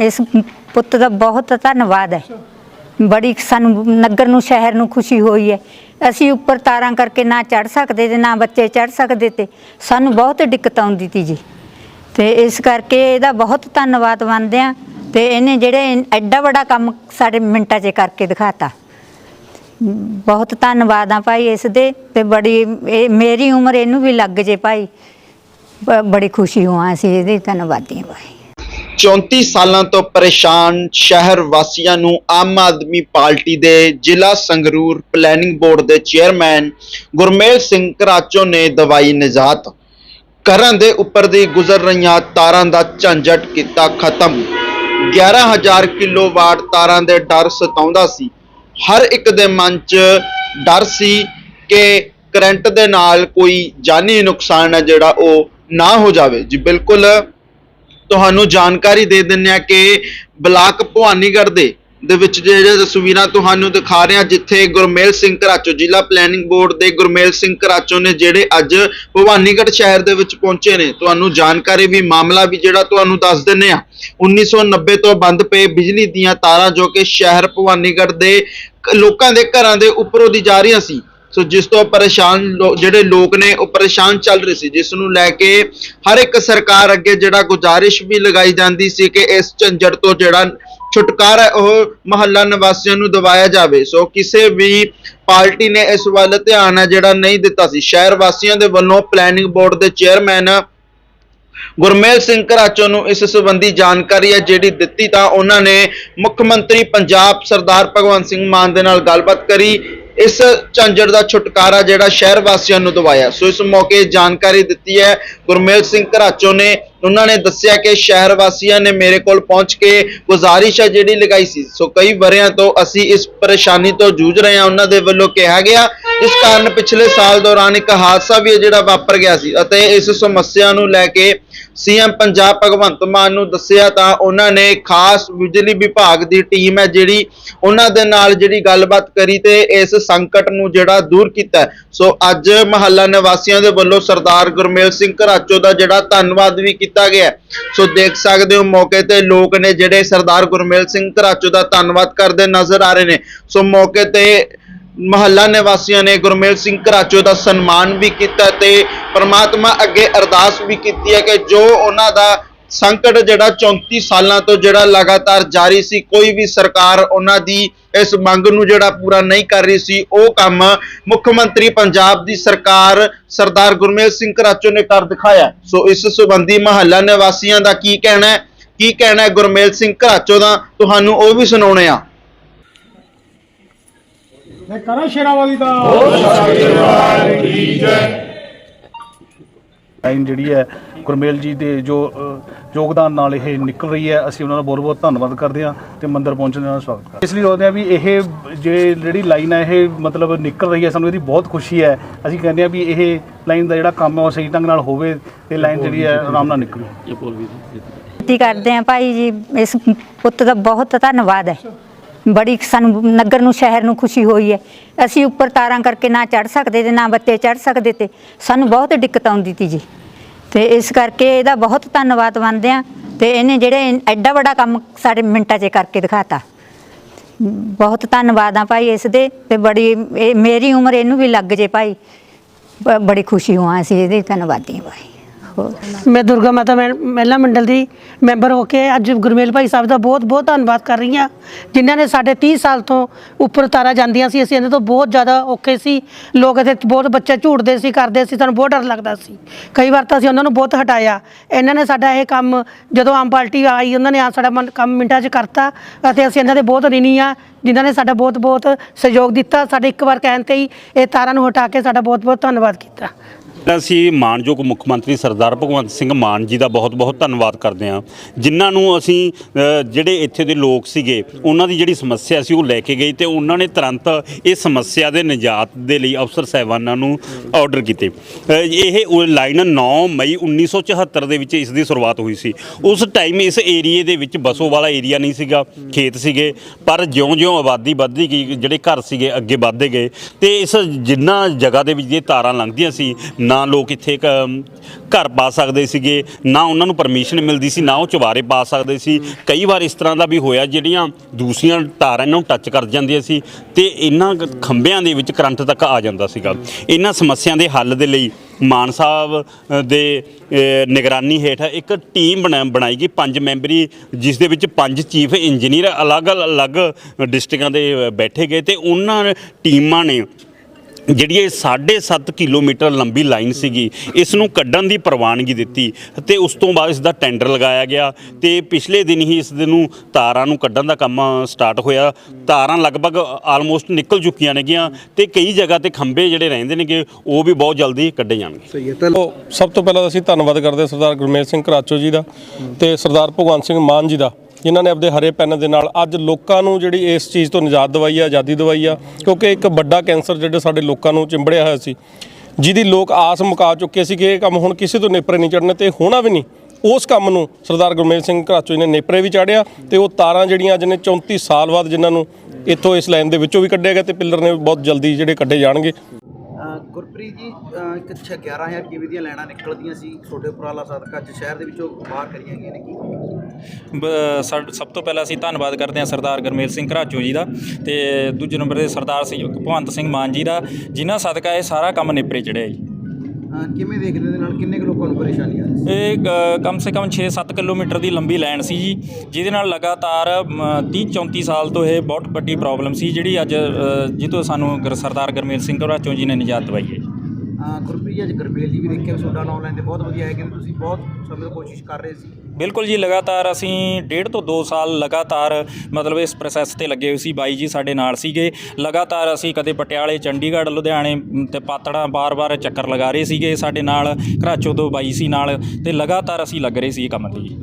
ਇਸ ਪੁੱਤ ਦਾ ਬਹੁਤ ਧੰਨਵਾਦ ਹੈ। ਬੜੀ ਸਾਨੂੰ ਨਗਰ ਨੂੰ, ਸ਼ਹਿਰ ਨੂੰ ਖੁਸ਼ੀ ਹੋਈ ਹੈ। ਅਸੀਂ ਉੱਪਰ ਤਾਰਾਂ ਕਰਕੇ ਨਾ ਚੜ ਸਕਦੇ ਤੇ ਨਾ ਬੱਚੇ ਚੜ ਸਕਦੇ ਤੇ ਸਾਨੂੰ ਬਹੁਤ ਦਿੱਕਤ ਆਉਂਦੀ ਤੀ ਜੀ। ਤੇ ਇਸ ਕਰਕੇ ਇਹਦਾ ਬਹੁਤ ਧੰਨਵਾਦ ਮੰਨਦੇ ਆ ਤੇ ਇਹਨੇ ਜਿਹੜੇ ਐਡਾ ਵੱਡਾ ਕੰਮ ਸਾਡੇ ਮਿੰਟਾਂ 'ਚ ਕਰਕੇ ਦਿਖਾਤਾ। ਬਹੁਤ ਧੰਨਵਾਦ ਆ ਭਾਈ ਇਸ ਦੇ ਤੇ ਬੜੀ ਇਹ ਮੇਰੀ ਉਮਰ ਇਹਨੂੰ ਵੀ ਲੱਗ ਜੇ ਭਾਈ। ਬ- ਬੜੀ ਖੁਸ਼ੀ ਹੋਆ ਅਸੀਂ ਇਹਦੇ ਧੰਨਵਾਦੀ ਹਾਂ ਭਾਈ। 34 ਸਾਲਾਂ ਤੋਂ ਪਰੇਸ਼ਾਨ ਸ਼ਹਿਰ ਵਾਸੀਆਂ ਨੂੰ ਆਮ ਆਦਮੀ ਪਾਰਟੀ ਦੇ ਜ਼ਿਲ੍ਹਾ ਸੰਗਰੂਰ ਪਲੈਨਿੰਗ ਬੋਰਡ ਦੇ ਚੇਅਰਮੈਨ ਗੁਰਮੇਲ ਸਿੰਘ ਘਰਾਚੋ ਨੇ ਦਵਾਈ ਨਿਜਾਤ। ਘਰਾਂ ਦੇ ਉੱਪਰ ਦੀ ਗੁਜ਼ਰ ਰਹੀਆਂ ਤਾਰਾਂ ਦਾ ਝੰਜਟ ਕੀਤਾ ਖਤਮ। 11000 ਕਿਲੋਵਾਟ ਤਾਰਾਂ ਦੇ ਡਰ ਸਤਾਉਂਦਾ ਸੀ। ਹਰ ਇੱਕ ਦੇ ਮਨ 'ਚ ਡਰ ਸੀ ਕਿ ਕਰੰਟ ਦੇ ਨਾਲ ਕੋਈ ਜਾਨੀ ਨੁਕਸਾਨ ਹੈ ਜਿਹੜਾ ਉਹ ਨਾ ਹੋ ਜਾਵੇ। ਜੀ ਬਿਲਕੁਲ ਤੁਹਾਨੂੰ ਜਾਣਕਾਰੀ ਦੇ ਦਿੰਦੇ ਆ ਕਿ ਬਲਾਕ ਭਵਾਨੀਗੜ੍ਹ ਦੇ ਦੇ ਵਿੱਚ ਜਿਹੜੇ ਤਸਵੀਰਾਂ ਤੁਹਾਨੂੰ ਦਿਖਾ ਰਹੇ ਹਾਂ, ਜਿੱਥੇ ਗੁਰਮੇਲ ਸਿੰਘ ਕਰਾਚੋ ਜ਼ਿਲ੍ਹਾ ਪਲੈਨਿੰਗ ਬੋਰਡ ਦੇ ਗੁਰਮੇਲ ਸਿੰਘ ਘਰਾਚੋ ਨੇ ਜਿਹੜੇ ਅੱਜ ਭਵਾਨੀਗੜ੍ਹ ਸ਼ਹਿਰ ਦੇ ਵਿੱਚ ਪਹੁੰਚੇ ਨੇ। ਤੁਹਾਨੂੰ ਜਾਣਕਾਰੀ ਵੀ, ਮਾਮਲਾ ਵੀ ਜਿਹੜਾ ਤੁਹਾਨੂੰ ਦੱਸ ਦਿੰਨੇ ਆ 1990 ਤੋਂ ਬੰਦ ਪਏ ਬਿਜਲੀ ਦੀਆਂ ਤਾਰਾਂ ਜੋ ਕਿ ਸ਼ਹਿਰ ਭਵਾਨੀਗੜ੍ਹ ਦੇ ਲੋਕਾਂ ਦੇ ਘਰਾਂ ਦੇ ਉੱਪਰੋਂ ਦੀ ਜਾ ਰਹੀਆਂ ਸੀ। ਸੋ ਜਿਸ ਤੋਂ ਪਰੇਸ਼ਾਨ ਜਿਹੜੇ ਲੋਕ ਨੇ, ਉਹ ਪਰੇਸ਼ਾਨ ਚੱਲ ਰਹੇ ਸੀ। ਜਿਸ ਨੂੰ ਲੈ ਕੇ ਹਰ ਇੱਕ ਸਰਕਾਰ ਅੱਗੇ ਜਿਹੜਾ ਗੁਜ਼ਾਰਿਸ਼ ਵੀ ਲਗਾਈ ਜਾਂਦੀ ਸੀ ਕਿ ਇਸ ਝੰਜਟ ਤੋਂ ਜਿਹੜਾ ਛੁਟਕਾਰਾ ਉਹ ਮਹੱਲਾ ਨਿਵਾਸੀਆਂ ਨੂੰ ਦਵਾਇਆ ਜਾਵੇ। ਸੋ ਕਿਸੇ ਵੀ ਪਾਰਟੀ ਨੇ ਇਸ ਵੱਲ ਧਿਆਨ ਹੈ ਜਿਹੜਾ ਨਹੀਂ ਦਿੱਤਾ ਸੀ। ਸ਼ਹਿਰ ਵਾਸੀਆਂ ਦੇ ਵੱਲੋਂ ਪਲੈਨਿੰਗ ਬੋਰਡ ਦੇ ਚੇਅਰਮੈਨ ਗੁਰਮੇਲ ਸਿੰਘ ਘਰਾਚੋ ਨੂੰ ਇਸ ਸੰਬੰਧੀ ਜਾਣਕਾਰੀ ਹੈ, ਜਿਹੜੀ ਦਿੱਤੀ ਤਾਂ ਉਹਨਾਂ ਨੇ ਮੁੱਖ ਮੰਤਰੀ ਪੰਜਾਬ ਸਰਦਾਰ ਭਗਵੰਤ ਸਿੰਘ ਮਾਨ ਦੇ ਨਾਲ ਗੱਲਬਾਤ ਕਰੀ। ਇਸ ਝੰਜੜ ਦਾ ਛੁਟਕਾਰਾ ਜਿਹੜਾ ਸ਼ਹਿਰ ਵਾਸੀਆਂ ਨੂੰ ਦਵਾਇਆ। ਸੋ ਇਸ ਮੌਕੇ ਜਾਣਕਾਰੀ ਦਿੱਤੀ ਹੈ ਗੁਰਮੇਲ ਸਿੰਘ ਘਰਾਚੋ ਨੇ ਉਹਨਾਂ ਨੇ ਦੱਸਿਆ ਕਿ ਸ਼ਹਿਰ ਵਾਸੀਆਂ ਨੇ ਮੇਰੇ ਕੋਲ ਪਹੁੰਚ ਕੇ ਗੁਜ਼ਾਰਿਸ਼ ਹੈ ਜਿਹੜੀ ਲਗਾਈ ਸੀ। ਸੋ ਕਈ ਵਰਿਆਂ ਤੋਂ ਅਸੀਂ ਇਸ ਪਰੇਸ਼ਾਨੀ ਤੋਂ ਜੂਝ ਰਹੇ ਹਾਂ। ਉਹਨਾਂ ਦੇ ਵੱਲੋਂ ਕਿਹਾ ਗਿਆ, ਇਸ ਕਾਰਨ ਪਿਛਲੇ ਸਾਲ ਦੌਰਾਨ ਇੱਕ ਹਾਦਸਾ ਵੀ ਹੈ ਜਿਹੜਾ ਵਾਪਰ ਗਿਆ ਸੀ ਅਤੇ ਇਸ ਸਮੱਸਿਆ ਨੂੰ ਲੈ ਕੇ ਸੀਐਮ ਪੰਜਾਬ ਭਗਵੰਤ ਮਾਨ ਨੂੰ ਦੱਸਿਆ ਤਾਂ ਉਹਨਾਂ ਨੇ ਖਾਸ ਬਿਜਲੀ ਵਿਭਾਗ ਦੀ ਟੀਮ ਹੈ ਜਿਹੜੀ ਉਹਨਾਂ ਦੇ ਨਾਲ ਜਿਹੜੀ ਗੱਲਬਾਤ ਕਰੀ ਤੇ ਇਸ ਸੰਕਟ ਨੂੰ ਜਿਹੜਾ ਦੂਰ ਕੀਤਾ ਸੋ ਅੱਜ ਮਹੱਲਾ ਨਿਵਾਸੀਆਂ ਦੇ ਵੱਲੋਂ ਸਰਦਾਰ ਗੁਰਮੇਲ ਸਿੰਘ ਘਰਾਚੋ ਦਾ ਜਿਹੜਾ ਧੰਨਵਾਦ ਵੀ ਕੀਤਾ ਗਿਆ ਸੋ ਦੇਖ ਸਕਦੇ ਹੋ ਮੌਕੇ ਤੇ ਲੋਕ ਨੇ ਜਿਹੜੇ ਸਰਦਾਰ ਗੁਰਮੇਲ ਸਿੰਘ ਘਰਾਚੋ ਦਾ ਧੰਨਵਾਦ ਕਰਦੇ ਨਜ਼ਰ ਆ ਰਹੇ ਨੇ। ਸੋ ਮੌਕੇ ਤੇ ਮਹੱਲਾ ਨਿਵਾਸੀਆਂ ਨੇ ਗੁਰਮੇਲ ਸਿੰਘ ਘਰਾਚੋ ਦਾ ਸਨਮਾਨ ਵੀ ਕੀਤਾ ਤੇ ਪ੍ਰਮਾਤਮਾ ਅੱਗੇ ਅਰਦਾਸ ਵੀ ਕੀਤੀ ਹੈ ਕਿ ਜੋ ਉਹਨਾਂ ਦਾ ਸੰਕਟ ਜਿਹੜਾ 34 ਸਾਲਾਂ ਤੋਂ ਜਿਹੜਾ ਲਗਾਤਾਰ ਜਾਰੀ ਸੀ ਕੋਈ ਵੀ ਸਰਕਾਰ ਉਹਨਾਂ ਦੀ ਇਸ ਮੰਗ ਨੂੰ ਜਿਹੜਾ ਪੂਰਾ ਨਹੀਂ ਕਰ ਰਹੀ ਸੀ ਉਹ ਕੰਮ ਮੁੱਖ ਮੰਤਰੀ ਪੰਜਾਬ ਦੀ ਸਰਕਾਰ ਸਰਦਾਰ ਗੁਰਮੇਲ ਸਿੰਘ ਘਰਾਚੋ ਨੇ ਕਰ ਦਿਖਾਇਆ। ਸੋ ਇਸ ਸੰਬੰਧੀ ਮਹੱਲਾ ਨਿਵਾਸੀਆਂ ਦਾ ਕੀ ਕਹਿਣਾ ਹੈ? ਕੀ ਕਹਿਣਾ ਹੈ ਗੁਰਮੇਲ ਸਿੰਘ ਘਰਾਚੋ ਦਾ? ਤੁਹਾਨੂੰ ਉਹ ਵੀ ਸੁਣਾਉਣੇ ਆ। ਮੈਂ ਕਰਾਂ ਸ਼ੇਰਾਵਾਲੀ ਦਾ। ਲਾਈਨ ਜਿਹੜੀ ਹੈ ਗੁਰਮੇਲ ਜੀ ਦੇ ਜੋ ਯੋਗਦਾਨ ਨਾਲ ਇਹ ਨਿਕਲ ਰਹੀ ਹੈ ਅਸੀਂ ਉਹਨਾਂ ਦਾ ਬਹੁਤ ਬਹੁਤ ਧੰਨਵਾਦ ਕਰਦੇ ਹਾਂ ਤੇ ਮੰਦਿਰ ਪਹੁੰਚਣ ਦਾ ਸਵਾਗਤ ਕਰਦੇ ਹਾਂ। ਇਸ ਲਈ ਉਹਦੇ ਆ ਵੀ ਇਹ ਜੇ ਜਿਹੜੀ ਲਾਈਨ ਹੈ ਇਹ ਮਤਲਬ ਨਿਕਲ ਰਹੀ ਹੈ ਸਾਨੂੰ ਇਹਦੀ ਬਹੁਤ ਖੁਸ਼ੀ ਹੈ। ਅਸੀਂ ਕਹਿੰਦੇ ਆ ਵੀ ਇਹ ਲਾਈਨ ਦਾ ਜਿਹੜਾ ਕੰਮ ਹੈ ਉਹ ਸਹੀ ਢੰਗ ਨਾਲ ਹੋਵੇ ਤੇ ਲਾਈਨ ਜਿਹੜੀ ਹੈ ਆਰਾਮ ਨਾਲ ਨਿਕਲੇ। ਬੇਨਤੀ ਕਰਦੇ ਆ ਭਾਈ ਜੀ ਇਸ ਪੁੱਤ ਦਾ ਬਹੁਤ ਧੰਨਵਾਦ ਹੈ। ਬੜੀ ਸਾਨੂੰ ਨਗਰ ਨੂੰ, ਸ਼ਹਿਰ ਨੂੰ ਖੁਸ਼ੀ ਹੋਈ ਹੈ। ਅਸੀਂ ਉੱਪਰ ਤਾਰਾਂ ਕਰਕੇ ਨਾ ਚੜ ਸਕਦੇ ਤੇ ਨਾ ਬੱਚੇ ਚੜ ਸਕਦੇ ਤੇ ਸਾਨੂੰ ਬਹੁਤ ਦਿੱਕਤ ਆਉਂਦੀ ਤੀ ਜੀ। ਤੇ ਇਸ ਕਰਕੇ ਇਹਦਾ ਬਹੁਤ ਧੰਨਵਾਦ ਮੰਨਦੇ ਆ ਤੇ ਇਹਨੇ ਜਿਹੜੇ ਐਡਾ ਵੱਡਾ ਕੰਮ ਸਾਡੇ ਮਿੰਟਾਂ 'ਚ ਕਰਕੇ ਦਿਖਾਤਾ। ਬਹੁਤ ਧੰਨਵਾਦ ਆ ਭਾਈ ਇਸ ਦੇ ਤੇ ਬੜੀ, ਇਹ ਮੇਰੀ ਉਮਰ ਇਹਨੂੰ ਵੀ ਲੱਗ ਜੇ ਭਾਈ। ਬ- ਬੜੀ ਖੁਸ਼ੀ ਹੋਆ ਅਸੀਂ ਇਹਦੇ ਧੰਨਵਾਦੀ ਹਾਂ ਭਾਈ। ਹੋਰ ਮੈਂ ਦੁਰਗਾ ਮਾਤਾ ਮਹਿ- ਮਹਿਲਾ ਮੰਡਲ ਦੀ ਮੈਂਬਰ ਹੋ ਕੇ ਅੱਜ ਗੁਰਮੇਲ ਭਾਈ ਸਾਹਿਬ ਦਾ ਬਹੁਤ ਬਹੁਤ ਧੰਨਵਾਦ ਕਰ ਰਹੀ ਹਾਂ। ਜਿਨ੍ਹਾਂ ਨੇ ਸਾਡੇ 30 ਸਾਲ ਤੋਂ ਉੱਪਰ ਤਾਰਾ ਜਾਂਦੀਆਂ ਸੀ, ਅਸੀਂ ਇਹਨਾਂ ਤੋਂ ਬਹੁਤ ਜ਼ਿਆਦਾ ਔਖੇ ਸੀ। ਲੋਕ ਇੱਥੇ ਬਹੁਤ ਬੱਚੇ ਝੂਟਦੇ ਸੀ, ਕਰਦੇ ਸੀ, ਸਾਨੂੰ ਬਹੁਤ ਡਰ ਲੱਗਦਾ ਸੀ। ਕਈ ਵਾਰ ਤਾਂ ਅਸੀਂ ਉਹਨਾਂ ਨੂੰ ਬਹੁਤ ਹਟਾਇਆ। ਇਹਨਾਂ ਨੇ ਸਾਡਾ ਇਹ ਕੰਮ ਜਦੋਂ ਆਮ ਪਾਰਟੀ ਆਈ, ਉਹਨਾਂ ਨੇ ਆ ਸਾਡਾ ਮਨ- ਕੰਮ ਮਿੰਟਾਂ 'ਚ ਕਰਤਾ ਅਤੇ ਅਸੀਂ ਇਹਨਾਂ ਦੇ ਬਹੁਤ ਰਿਣੀ ਆ ਜਿਨ੍ਹਾਂ ਨੇ ਸਾਡਾ ਬਹੁਤ ਬਹੁਤ ਸਹਿਯੋਗ ਦਿੱਤਾ। ਸਾਡੇ ਇੱਕ ਵਾਰ ਕਹਿਣ ਤੇ ਹੀ ਇਹ ਤਾਰਾਂ ਨੂੰ ਹਟਾ ਕੇ ਸਾਡਾ ਬਹੁਤ ਬਹੁਤ ਧੰਨਵਾਦ ਕੀਤਾ। ਅਸੀਂ ਮਾਨਯੋਗ ਮੁੱਖ ਮੰਤਰੀ ਸਰਦਾਰ ਭਗਵੰਤ ਸਿੰਘ ਮਾਨ ਜੀ ਦਾ ਬਹੁਤ-ਬਹੁਤ ਧੰਨਵਾਦ ਕਰਦੇ ਹਾਂ, ਜਿਨ੍ਹਾਂ ਨੂੰ ਅਸੀਂ ਜਿਹੜੇ ਇੱਥੇ ਦੇ ਲੋਕ ਸੀਗੇ, ਉਹਨਾਂ ਦੀ ਜਿਹੜੀ ਸਮੱਸਿਆ ਸੀ ਉਹ ਲੈ ਕੇ ਗਏ ਤੇ ਉਹਨਾਂ ਨੇ ਤੁਰੰਤ ਇਹ ਸਮੱਸਿਆ ਦੇ ਨਿਜਾਤ ਦੇ ਲਈ ਅਫਸਰ ਸਾਹਿਬਾਨਾਂ ਨੂੰ ਆਰਡਰ ਕੀਤੇ। ਇਹ ਲਾਈਨ 9 ਮਈ 1974 ਦੇ ਵਿੱਚ ਇਸ ਦੀ ਸ਼ੁਰੂਆਤ ਹੋਈ ਸੀ। ਉਸ ਟਾਈਮ ਇਸ ਏਰੀਏ ਦੇ ਵਿੱਚ ਬਸੋ ਵਾਲਾ ਏਰੀਆ ਨਹੀਂ ਸੀਗਾ, ਖੇਤ ਸੀਗੇ, ਪਰ ਜਿਉਂ-ਜਿਉਂ ਆਬਾਦੀ ਵੱਧਦੀ ਗਈ, ਜਿਹੜੇ ਘਰ ਸੀਗੇ, ਅੱਗੇ ਵੱਧਦੇ ਗਏ ਤੇ ਇਸ ਜਿੰਨਾ ਜਗ੍ਹਾ ਦੇ ਵਿੱਚ ਇਹ ਤਾਰਾਂ ਲੰਘਦੀਆਂ ਸੀ ਨਾ ਲੋਕ ਇੱਥੇ ਇੱਕ, ਅਮ, ਘਰ ਪਾ ਸਕਦੇ ਸੀਗੇ ਨਾ ਉਹਨਾਂ ਨੂੰ ਪਰਮਿਸ਼ਨ ਮਿਲਦੀ ਸੀ ਨਾ ਉਹ ਚੁਬਾਰੇ ਪਾ ਸਕਦੇ ਸੀ। ਕਈ ਵਾਰ ਇਸ ਤਰ੍ਹਾਂ ਦਾ ਵੀ ਹੋਇਆ ਜਿਹੜੀਆਂ ਦੂਸਰੀਆਂ ਤਾਰਾਂ ਇਹਨਾਂ ਨੂੰ ਟੱਚ ਕਰ ਜਾਂਦੀਆਂ ਸੀ ਤੇ ਇਹਨਾਂ ਕ- ਖੰਭਿਆਂ ਦੇ ਵਿੱਚ ਕਰੰਟ ਤੱਕ ਆ ਜਾਂਦਾ ਸੀਗਾ। ਇਹਨਾਂ ਸਮੱਸਿਆ ਦੇ ਹੱਲ ਦੇ ਲਈ ਮਾਨ ਸਾਹਿਬ ਅ, ਦੇ ਅ, ਨਿਗਰਾਨੀ ਹੇਠ ਇੱਕ ਟੀਮ ਬਣਾ- ਬਣਾਈ ਗਈ ਪੰਜ ਮੈਂਬਰੀ ਜਿਸ ਦੇ ਵਿੱਚ ਪੰਜ ਚੀਫ ਇੰਜੀਨੀਅਰ ਅਲੱਗ-ਅਲੱਗ ਡਿਸਟ੍ਰਿਕਟਾਂ ਦੇ ਅ, ਬੈਠੇ ਗਏ ਤੇ ਉਹਨਾਂ ਟੀਮਾਂ ਨੇ ਜਿਹੜੀ ਇਹ 7.5 ਕਿਲੋਮੀਟਰ ਲੰਬੀ ਲਾਈਨ ਸੀਗੀ ਇਸ ਨੂੰ ਕੱਢਣ ਦੀ ਪ੍ਰਵਾਨਗੀ ਦਿੱਤੀ ਤੇ ਉਸ ਤੋਂ ਬਾਅਦ ਇਸ ਦਾ ਟੈਂਡਰ ਲਗਾਇਆ ਗਿਆ ਤੇ ਪਿਛਲੇ ਦਿਨ ਹੀ ਇਸ ਦੇ ਨੂੰ ਤਾਰਾਂ ਨੂੰ ਕੱਢਣ ਦਾ ਕੰਮ ਸਟਾਰਟ ਹੋਇਆ। ਤਾਰਾਂ ਲਗਭਗ ਆਲਮੋਸਟ ਨਿਕਲ ਚੁੱਕੀਆਂ ਨੇਗੀਆਂ ਤੇ ਕਈ ਜਗ੍ਹਾ ਤੇ ਖੰਭੇ ਜਿਹੜੇ ਰਹਿੰਦੇ ਨੇਗੇ ਉਹ ਵੀ ਬਹੁਤ ਜਲਦੀ ਕੱਢੇ ਜਾਣਗੇ। ਉਹ ਸਭ ਤੋਂ ਪਹਿਲਾਂ ਅਸੀਂ ਧੰਨਵਾਦ ਕਰਦੇ ਹਾਂ ਸਰਦਾਰ ਗੁਰਮੇਲ ਸਿੰਘ ਘਰਾਚੋ ਜੀ ਦਾ ਤੇ ਸਰਦਾਰ ਭਗਵੰਤ ਸਿੰਘ ਮਾਨ ਜੀ ਦਾ ਜਿਨ੍ਹਾਂ ਨੇ ਆਪਦੇ ਹਰੇ ਪੈਨ ਦੇ ਨਾਲ ਅੱਜ ਲੋਕਾਂ ਨੂੰ ਜਿਹੜੀ ਇਸ ਚੀਜ਼ ਤੋਂ ਨਿਜਾਤ ਦਵਾਈ ਆ ਆਜ਼ਾਦੀ ਦਵਾਈ ਆ ਕਿਉਂਕਿ ਇੱਕ ਵੱਡਾ ਕੈਂਸਰ ਜਿਹੜਾ ਸਾਡੇ ਲੋਕਾਂ ਨੂੰ ਚਿੰਬੜਿਆ ਹੋਇਆ ਸੀ ਜਿਹਦੀ ਲੋਕ ਆਸ ਮੁਕਾ ਚੁੱਕੇ ਸੀ ਕਿ ਇਹ ਕੰਮ ਹੁਣ ਕਿਸੇ ਤੋਂ ਨੇਪਰੇ ਨਹੀਂ ਚੜਨੇ ਤੇ ਹੋਣਾ ਵੀ ਨਹੀਂ। ਉਸ ਕੰਮ ਨੂੰ ਸਰਦਾਰ ਗੁਰਮੇਲ ਸਿੰਘ ਘਰਾਚੋ ਜੀ ਨੇ ਨੇਪਰੇ ਵੀ ਚਾੜਿਆ ਤੇ ਉਹ ਤਾਰਾਂ ਜਿਹੜੀਆਂ ਅੱਜ ਨੇ 34 ਸਾਲ ਬਾਅਦ ਜਿਨ੍ਹਾਂ ਨੂੰ ਇੱਥੋਂ ਇਸ ਲਾਈਨ ਦੇ ਵਿੱਚੋਂ ਵੀ ਕੱਢਿਆ ਗਿਆ ਤੇ ਪਿੱਲਰ ਨੇ ਬਹੁਤ ਜਲਦੀ ਜਿਹੜੇ ਕੱਢੇ ਜਾਣਗੇ। ਗੁਰਪ੍ਰੀਤ ਜੀ ਅ, ਇੱਕ 11000 ਕਿਵੇਂ ਦੀਆਂ ਲੈਣਾ ਨਿਕਲਦੀਆਂ ਸੀ? ਤੁਹਾਡੇ ਉਪਰਾਲਾ ਸਦਕਾ ਅੱਜ ਸ਼ਹਿਰ ਦੇ ਵਿੱਚੋਂ ਬਾਹਰ ਕਰੀਆਂ ਗਈਆਂ ਨੇ ਕੀ ਸਭ ਤੋਂ ਪਹਿਲਾਂ ਅਸੀਂ ਧੰਨਵਾਦ ਕਰਦੇ ਹਾਂ ਸਰਦਾਰ ਗਰਮੇਲ ਸਿੰਘ ਘਰਾਚੋ ਜੀ ਦਾ ਤੇ ਦੂਜੇ ਨੰਬਰ ਤੇ ਸਰਦਾਰ ਸਿੰਘ ਭਗਵੰਤ ਸਿੰਘ ਮਾਨ ਜੀ ਦਾ ਜਿਨ੍ਹਾਂ ਸਦਕਾ ਇਹ ਸਾਰਾ ਕੰਮ ਨਿਪਰੇ ਚੜਿਆ ਜੀ। ਕਿਵੇਂ ਦੇਖਦੇ ਦੇ ਨਾਲ? ਕਿੰਨੇ ਕੁ ਲੋਕਾਂ ਨੂੰ ਪਰੇਸ਼ਾਨੀ ਆ ਰਹੀ ਇਹ ਕਮ ਸੇ ਕਮ 6-7 ਕਿਲੋਮੀਟਰ ਦੀ ਲੰਬੀ ਲਾਈਨ ਸੀ ਜੀ ਜਿਹਦੇ ਨਾਲ ਲਗਾਤਾਰ 30-34 ਸਾਲ ਤੋਂ ਇਹ ਬਹੁਤ ਵੱਡੀ ਪ੍ਰੋਬਲਮ ਸੀ ਜਿਹੜੀ ਅੱਜ ਅ, ਜਿਹਤੋਂ ਸਾਨੂੰ ਸਰਦਾਰ ਗਰਮੇਲ ਸਿੰਘ ਘਰਾਚੋ ਜੀ ਨੇ ਨਿਜਾਤ ਦਵਾਈ ਹੈ ਗੁਰਪ੍ਰੀਤ ਜੀ ਅੱਜ ਜੀ ਵੀ ਦੇਖਿਆ ਤੁਹਾਡਾ ਨਾਮ ਲੈਣ ਬਹੁਤ ਵਧੀਆ ਹੈ ਕਿ ਤੁਸੀਂ ਬਹੁਤ ਸਮੇਂ ਤੋਂ ਕੋਸ਼ਿਸ਼ ਕਰ ਰਹੇ ਸੀ। ਬਿਲਕੁਲ ਜੀ ਲਗਾਤਾਰ ਅਸੀਂ ਡੇਢ ਤੋਂ 2 ਸਾਲ ਲਗਾਤਾਰ ਮਤਲਬ ਇਸ ਪ੍ਰੋਸੈਸ ਤੇ ਲੱਗੇ ਹੋਏ ਸੀ ਬਾਈ ਜੀ ਸਾਡੇ ਨਾਲ ਸੀਗੇ। ਲਗਾਤਾਰ ਅਸੀਂ ਕਦੇ ਪਟਿਆਲੇ ਚੰਡੀਗੜ੍ਹ ਲੁਧਿਆਣੇ ਮ, ਤੇ ਪਾਤੜਾਂ ਬਾਰ-ਬਾਰ ਚੱਕਰ ਲਗਾ ਰਹੇ ਸੀਗੇ ਸਾਡੇ ਨਾਲ ਘਰਾਚੋ ਤੋਂ ਬਾਈ ਸੀ ਨਾਲ ਤੇ ਲਗਾਤਾਰ ਅਸੀਂ ਲੱਗ ਰਹੇ ਸੀ ਇਹ ਕੰਮ ਤੇ ਜੀ।